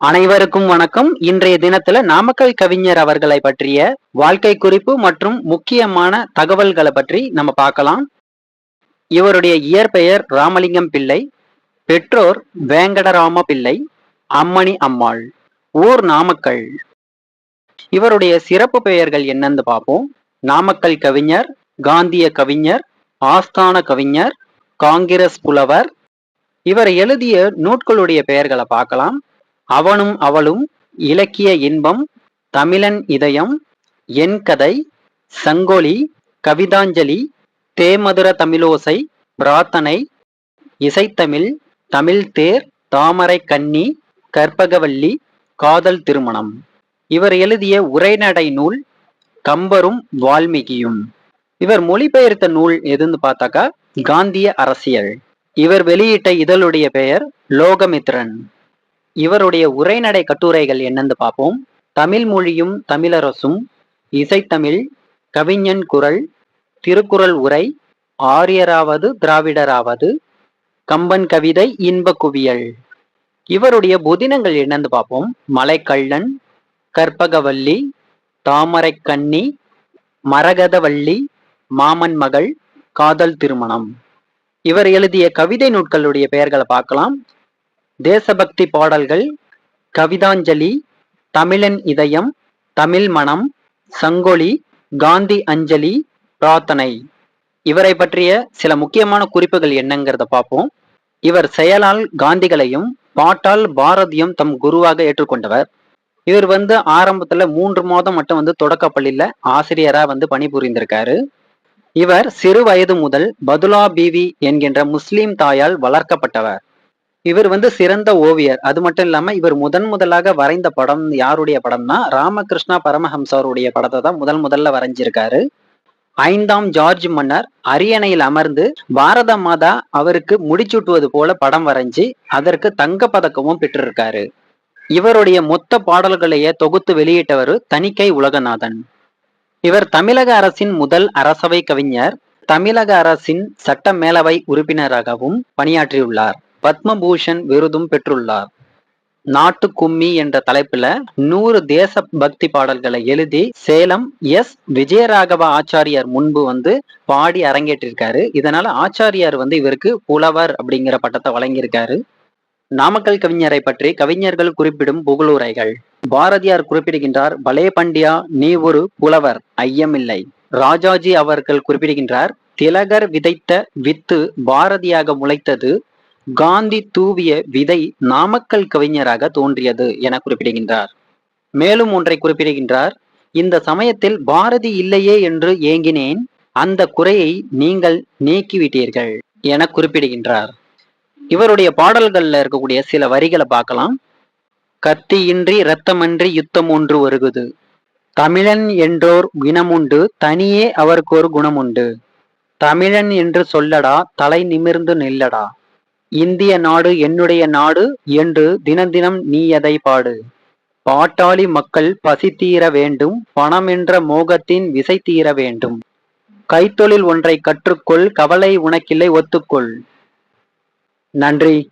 அனைவருக்கும் வணக்கம். இன்றைய தினத்துல நாமக்கல் கவிஞர் அவர்களை பற்றிய வாழ்க்கை குறிப்பு மற்றும் முக்கியமான தகவல்களை பற்றி நம்ம பார்க்கலாம். இவருடைய இயற்பெயர் ராமலிங்கம் பிள்ளை பெற்றோர் வேங்கடராம பிள்ளை அம்மணி அம்மாள் ஊர் நாமக்கல். இவருடைய சிறப்பு பெயர்கள் என்னன்னு பார்ப்போம். நாமக்கல் கவிஞர் காந்திய கவிஞர் ஆஸ்தான கவிஞர் காங்கிரஸ் புலவர். இவர் எழுதிய நூட்களுடைய பெயர்களை பார்க்கலாம். அவனும் அவளும் இலக்கிய இன்பம் தமிழன் இதயம் என் கதை சங்கொலி கவிதாஞ்சலி தேமதுர தமிழோசை பிரார்த்தனை இசைத்தமிழ் தமிழ் தேர் தாமரை கன்னி கற்பகவல்லி காதல் திருமணம். இவர் எழுதிய உரைநடை நூல் கம்பரும் வால்மீகியும். இவர் மொழிபெயர்த்த நூல் எதுன்னு பார்த்தாக்கா காந்திய அரசியல். இவர் வெளியிட்ட இதழுடைய பெயர் லோகமித்ரன். இவருடைய உரைநடை கட்டுரைகள் என்னன்னு பார்ப்போம். தமிழ் மொழியும் தமிழரசும் இசைத்தமிழ் கவிஞன் குரல் திருக்குறள் உரை ஆரியராவது திராவிடராவது கம்பன் கவிதை இன்ப குவியல். இவருடைய புதினங்கள் என்னன்னு பார்ப்போம். மலைக்கள்ளன் கற்பகவல்லி தாமரைக்கண்ணி மரகதவள்ளி மாமன் மகள் காதல் திருமணம். இவர் எழுதிய கவிதை நூட்களுடைய பெயர்களை பார்க்கலாம். தேசபக்தி பாடல்கள் கவிதாஞ்சலி தமிழன் இதயம் தமிழ் மனம் சங்கொலி காந்தி அஞ்சலி பிரார்த்தனை. இவரை பற்றிய சில முக்கியமான குறிப்புகள் என்னங்கிறத பார்ப்போம். இவர் செயலால் காந்திகளையும் பாட்டால் பாரதியும் தம் குருவாக ஏற்றுக்கொண்டவர். இவர் வந்து ஆரம்பத்துல மூன்று மாதம் மட்டும் வந்து தொடக்க பள்ளியில ஆசிரியரா வந்து பணிபுரிந்திருக்காரு. இவர் சிறு வயது முதல் பதுலா பீவி என்கின்ற முஸ்லீம் தாயால் வளர்க்கப்பட்டவர். இவர் வந்து சிறந்த ஓவியர். அது மட்டும் இல்லாம இவர் முதன் முதலாக வரைந்த படம் யாருடைய படம்னா ராமகிருஷ்ணா பரமஹம்சருடைய படத்தை தான் முதல் முதல்ல வரைஞ்சிருக்காரு. ஐந்தாம் ஜார்ஜ் மன்னர் அரியணையில் அமர்ந்து பாரத மாதா அவருக்கு முடிச்சூட்டுவது போல படம் வரைஞ்சி அதற்கு தங்க பதக்கமும் பெற்றிருக்காரு. இவருடைய மொத்த பாடல்களையே தொகுத்து வெளியிட்டவர் தணிக்கை உலகநாதன். இவர் தமிழக அரசின் முதல் அரசவை கவிஞர் தமிழக அரசின் சட்ட மேலவை உறுப்பினராகவும் பணியாற்றியுள்ளார். பத்மபூஷன் விருதும் பெற்றுள்ளார். நாட்டு கும்மி என்ற தலைப்புல நூறு தேச பக்தி பாடல்களை எழுதி சேலம் எஸ். விஜயராகவ ஆச்சாரியார் முன்பு வந்து பாடி அரங்கேற்றிருக்காரு. இதனால ஆச்சாரியார் வந்து இவருக்கு புலவர் அப்படிங்கிற பட்டத்தை வழங்கியிருக்காரு. நாமக்கல் கவிஞரை பற்றி கவிஞர்கள் குறிப்பிடும் புகழுரைகள். பாரதியார் குறிப்பிடுகின்றார் பலே பண்டியா நீ ஒரு புலவர் ஐயமில்லை. ராஜாஜி அவர்கள் குறிப்பிடுகின்றார் திலகர் விதைத்த வித்து பாரதியாக முளைத்தது காந்தி தூவிய விதை நாமக்கல் கவிஞராக தோன்றியது என குறிப்பிடுகின்றார். மேலும் ஒன்றை குறிப்பிடுகின்றார். இந்த சமயத்தில் பாரதி இல்லையே என்று ஏங்கினேன். அந்த குறையை நீங்கள் நீக்கிவிட்டீர்கள் என குறிப்பிடுகின்றார். இவருடைய பாடல்கள்ல இருக்கக்கூடிய சில வரிகளை பார்க்கலாம். கத்தியின்றி இரத்தமன்றி யுத்தம் ஒன்று வருகுது. தமிழன் என்றோர் குணமுண்டு தனியே அவருக்கு ஒரு குணமுண்டு. தமிழன் என்று சொல்லடா தலை நிமிர்ந்து நில்லடா. இந்திய நாடு என்னுடைய நாடு என்று தினம் தினம் நீ அதை பாடு. பாட்டாளி மக்கள் பசி தீர வேண்டும் பணம் என்ற மோகத்தின் விசை தீர வேண்டும். கைத்தொழில் ஒன்றை கற்றுக்கொள் கவலை உனக்கில்லை ஒத்துக்கொள். நன்றி.